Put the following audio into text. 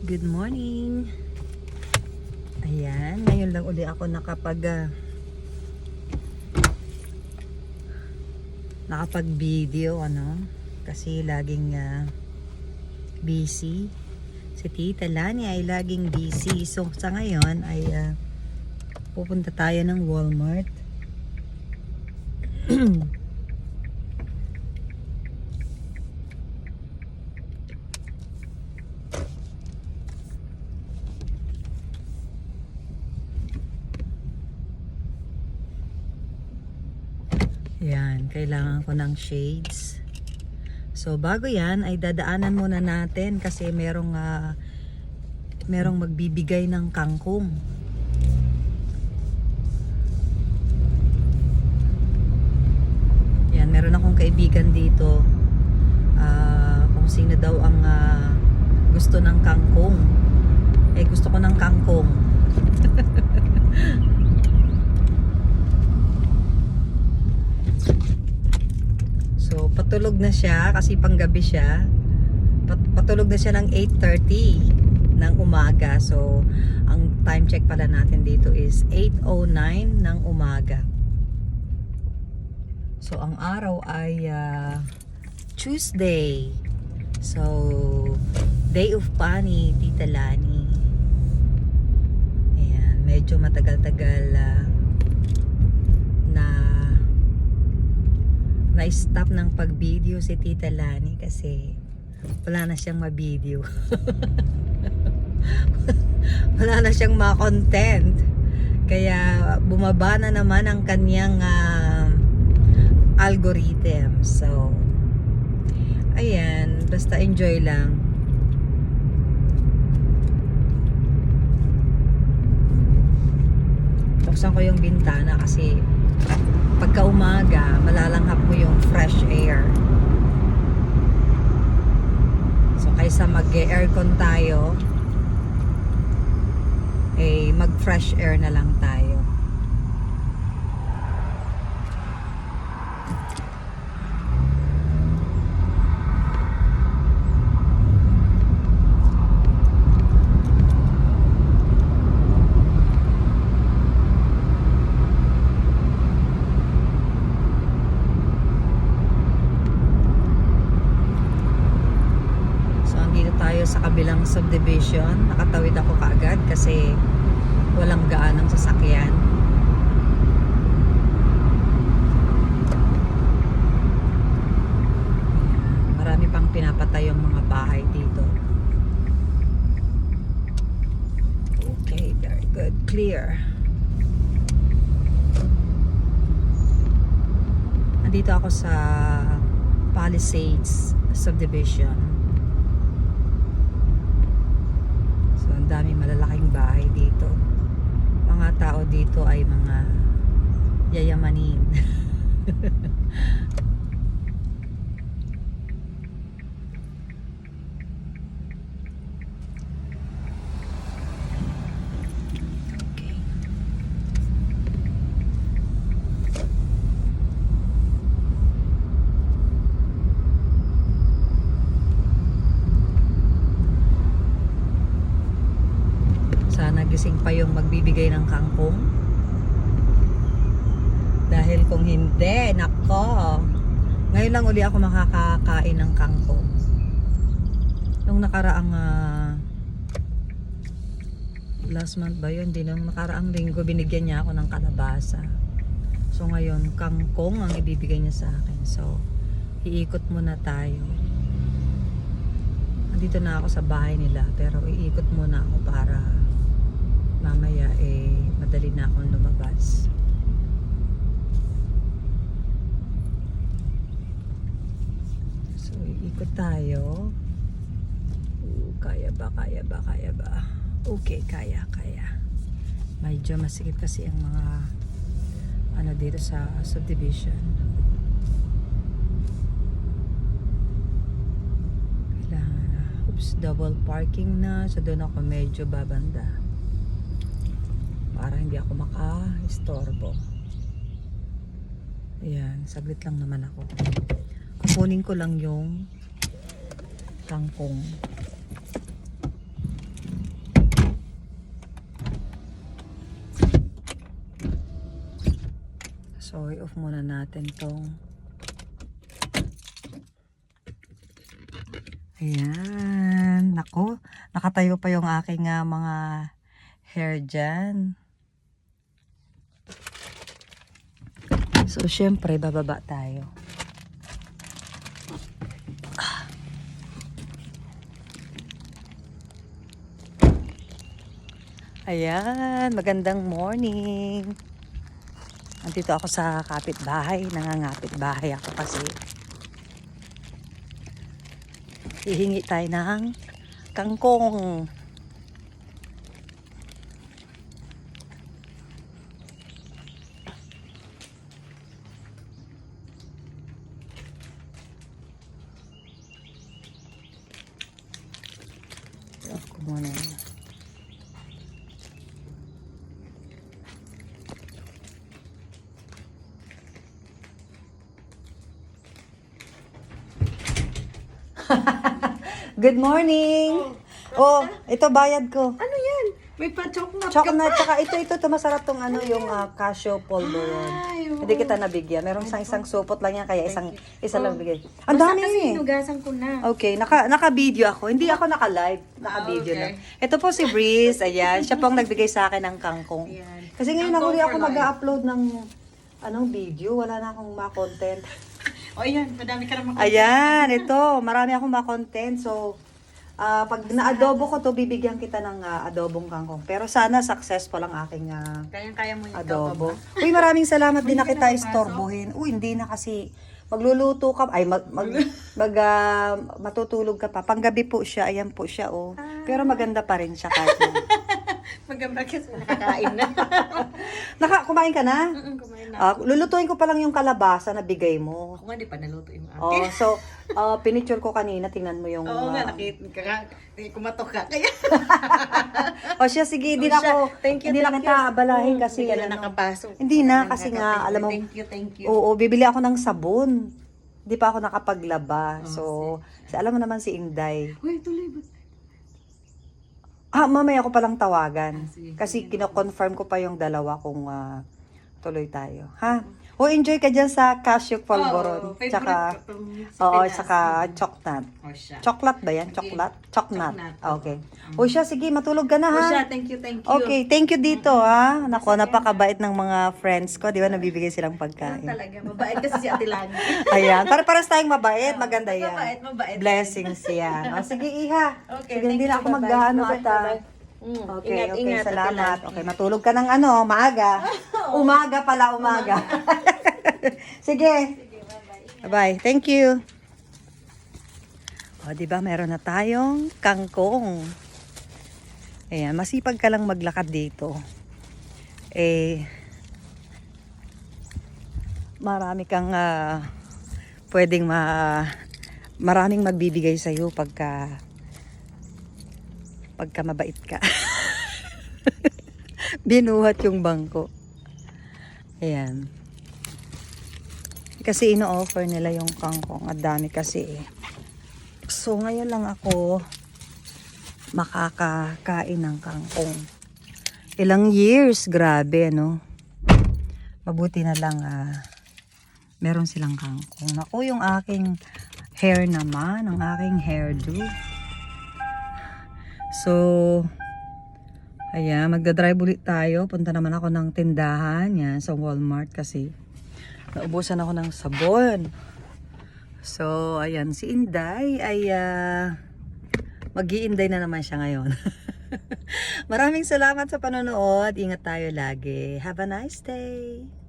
Good morning. Ayan, ngayon lang uli ako nakapag ah, nakapag-video ano kasi laging ah, busy. Si Tita Lani ay laging busy. So sa ngayon ay ah, pupunta tayo ng Walmart. Yan, kailangan ko ng shades. So bago yan ay dadaanan muna natin kasi merong ah, merong magbibigay ng kangkong. Yan, meron akong kaibigan dito. ah, kung sino daw ang ah, gusto ng kangkong. Eh gusto ko ng kangkong. So, patulog na siya kasi panggabi siya. Pat- patulog na siya ng 8.30 ng umaga. So, ang time check pala natin dito is 8.09 ng umaga. So, ang araw ay ah, Tuesday. So, day of pani, Tita Lani. Ayan, medyo matagal-tagal ah, na-stop ng pag-video si Tita Lani kasi wala na siyang ma-video. wala na siyang ma-content. Kaya bumaba na naman ang kanyang ah, algorithm. So, ayan, basta enjoy lang. Buksan ko yung bintana kasi pagka umaga, malalanghap mo yung fresh air. So, kaysa mag-aircon tayo, eh, mag-fresh air na lang tayo. So, andito tayo sa kabilang subdivision. Nakatawid ako kaagad kasi walang gaanong sasakyan. Marami pang pinapatay yung mga bahay dito. Okay, very good. Clear. Andito ako sa Palisades subdivision. So, ang dami malalaking bahay dito. Mga dito ay mga yayamanin. okay. Sana gising pa yung magbibigay ng kangkong. Dahil kung hindi, nako. Ngayon lang uli ako makakakain ng kangkong. Nung nakaraang ah, last month ba yun? Hindi nung nakaraang linggo binigyan niya ako ng kalabasa. So ngayon, kangkong ang ibibigay niya sa akin. So, iikot muna tayo. Andito na ako sa bahay nila pero iikot muna ako para mamaya eh madali na akong lumabas. So iikot tayo. Uh, kaya ba, kaya ba, kaya ba? Okay, kaya, kaya. Medyo masikip kasi ang mga ano dito sa subdivision. Kailangan na. Oops, double parking na. So doon ako medyo babanda. Para hindi ako maka-istorbo. Ayan, saglit lang naman ako. Kukunin ko lang yung kangkong. So, i-off muna natin tong Ayan. Nako, nakatayo pa yung aking uh, mga hair dyan. So, syempre, bababa tayo. Ayan, magandang morning. Andito ako sa kapitbahay. Nangangapit bahay ako kasi hihingi tayo ng kangkong. Ako muna yun. Good morning! Oh, ito bayad ko. Ano yan? May pa-chocolate Chocolate, tsaka ito, ito, ito, masarap tong ano, yung ah, cashew polvoron. Ay, oo. Hindi kita nabigyan. Merong isang, isang supot lang yan, kaya isang, isa lang bigay. Ang dami kasi eh. hinugasan ko na. Okay, naka, naka-video ako. Hindi ako naka-live. Naka-video Ah, okay. lang. Ito po si Breeze. Ayan, siya pong nagbigay sa akin ng kangkong. Ayan. Kasi ngayon Kangkong ako for ako life. mag-upload ng anong video. Wala na akong ma-content. O yan, madami ka naman. Ayan, ito. Marami akong ma-content. So, ah, pag na-adobo ko to, bibigyan kita ng ah, adobong kangkong. Pero sana successful ang aking ah, Kayang-kaya mo yung adobo. Uy, maraming salamat din na Hindi kita istorbohin. Uy, hindi na kasi magluluto ka, ay mag, mag, mag ah, matutulog ka pa. Panggabi po siya, ayan po siya oh. Pero maganda pa rin siya kahit na. Maganda kasi nakakain na. Naka, kumain ka na? Mm, Kumain Ah, lulutuin ko pa lang yung kalabasa na bigay mo. Ako nga, di pa naluto yung Oh, akin. so, uh, pinicture ko kanina, tingnan mo yung... Oo nga, ah, nakita ka. Kumatok ka. Kaya, O siya, sige, hindi Oh, na ako, Thank you, hindi na thank kita abalahin Mm, kasi, Hindi na ano, nakapasok. Hindi na, kasi ka nga, alam mo- Thank you, thank you. oo, bibili ako ng sabon. Hindi pa ako nakapaglaba. Oh, so, si, alam mo naman si Inday. Uy, tuloy ba? Ah, mamaya ko palang tawagan. Ah, sige. Kasi kino-confirm ko pa yung dalawa kung ah, tuloy tayo. Ha? O enjoy ka dyan sa cashew polvoron. Oo, favorite tsaka, ko tong sa oo, Pinas. tsaka choknat. O siya. Chocolate ba yan? Chocolate? Choknat. Choknat. Okay. O siya, sige, matulog ka na O ha. siya, thank you, thank you. Okay, thank you dito ha. Nako, napakabait ng mga friends ko. Di ba, nabibigay silang Ganun pagkain. talaga. Mabait kasi si Ate Lani. Ayan, para paras tayong mabait. Maganda yan. Mabait, mabait. Blessings yan. O, sige, Iha. Okay, sige, hindi thank na you. ako Bye-bye. mag-ano Bye-bye, at ah, bye-bye. Mm, Okay, ingat, okay, ingat, salamat. Okay, matulog ka ng ano, maaga. Umaga pala, umaga. Sige. Bye-bye. Thank you. O, di ba, meron na tayong kangkong. Ayan, masipag ka lang maglakad dito. Eh, marami kang ah, pwedeng ma maraming magbibigay sa iyo pagka pagka mabait ka. Binuhat yung bangko. Ayan. Kasi ino-offer nila yung kangkong. At dami kasi eh. So, ngayon lang ako makakakain ng kangkong. Ilang years, grabe, no? Mabuti na lang, ah, meron silang kangkong. Naku, yung aking hair naman, ang aking hairdo. So, ayan, magdadrive ulit tayo. Punta naman ako ng tindahan, yan, sa Walmart kasi naubusan ako ng sabon. So, ayan, si Inday ay uh, mag-iinday na naman siya ngayon. Maraming salamat sa panonood. Ingat tayo lagi. Have a nice day.